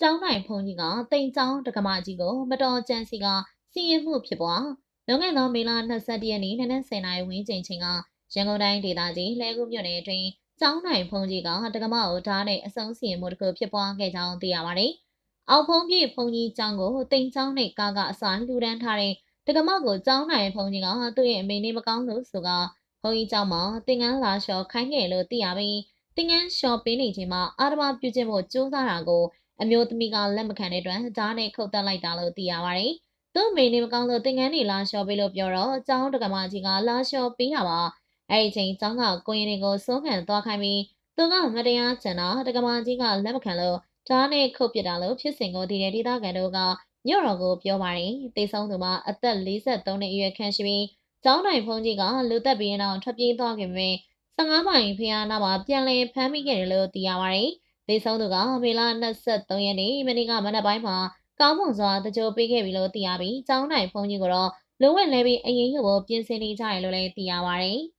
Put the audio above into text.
ကျောင်းနိုင်ဖုန်ကြီးကတိမ်ကျောင်းတက္ကမကြီးကိုမတော်ကြံစီကစီရင်မှုဖြစ်ပွားလွန်ခဲ့သောမေလ22ရက်နေ့နနက်10:00နာရီဝန်းကျင်ချိန်ကရန်ကုန်တိုင်းဒေသကြီးလှဲကူးမြို့နယ်အတွင်းကျောင်းနိုင်ဖုန်ကြီးကတက္ကမကိုဓာတ်နဲ့အဆုံးစီရင်မှုတစ်ခုဖြစ်ပွားခဲ့ကြောင်းသိရပါတယ်။အောက်ဖုန်ကြီးဖုန်ကြီးကျောင်းကိုတိမ်ကျောင်းနဲ့ကားကအစာလှူဒန်းထားတဲ့တက္ကမကိုကျောင်းနိုင်ဖုန်ကြီးကသူ့ရဲ့အမေနဲ့မကောင်းလို့ဆိုကဖုန်ကြီးကျောင်းမှာတင်ကန်းလာလျှော်ခိုင်းခဲ့လို့သိရပြီးတင်ကန်းလျှော်ပေးနေချိန်မှာအာရမပြုခြင်းဖို့ကြိုးစားတာကို အမျိုးသမီးကလက်မခံတဲ့အတွက်ဓာတ်နဲ့ခုတ်တက်လိုက်တာလို့သိရပါတယ်။သူ့မိနေမကောင်းလို့တင်ကန်းနေလာလျှော်ပေးလို့ပြောတော့အကြောင်းတက္ကမကြီးကလာလျှော်ပေးတာပါ။အဲ့ဒီချိန်ကျောင်းကကိုရင်တွေကိုစိုးခံသွားခိုင်းပြီးသူကမတရားချန်တာတက္ကမကြီးကလက်မခံလို့ဓာတ်နဲ့ခုတ်ပစ်တာလို့ဖြစ်စဉ်ကိုဒီတဲ့ဒေသခံတို့ကမြို့တော်ကိုပြောပါတယ်။တေဆုံးသူမှာအသက်43နှစ်အရွယ်ခန့်ရှိပြီးကျောင်းတိုင်ဖုန်းကြီးကလူသက်ပြီးနောက်ထွက်ပြေးသွားခင်ပေ15မိုင်ဖျားနာမှာပြန်လည်ဖမ်းမိခဲ့တယ်လို့သိရပါတယ်။ ဒေဆုံးသူကမေလ23ရက်နေ့မနေ့ကမနက်ပိုင်းမှာကောင်းမွန်စွာတကြိုပေးခဲ့ပြီလို့သိရပြီးကျောင်းတိုင်ဖုန်းကြီးကတော့လုံဝက်လဲပြီးအရင်ကပြင်ဆင်နေကြတယ်လို့လည်းသိရပါတယ်။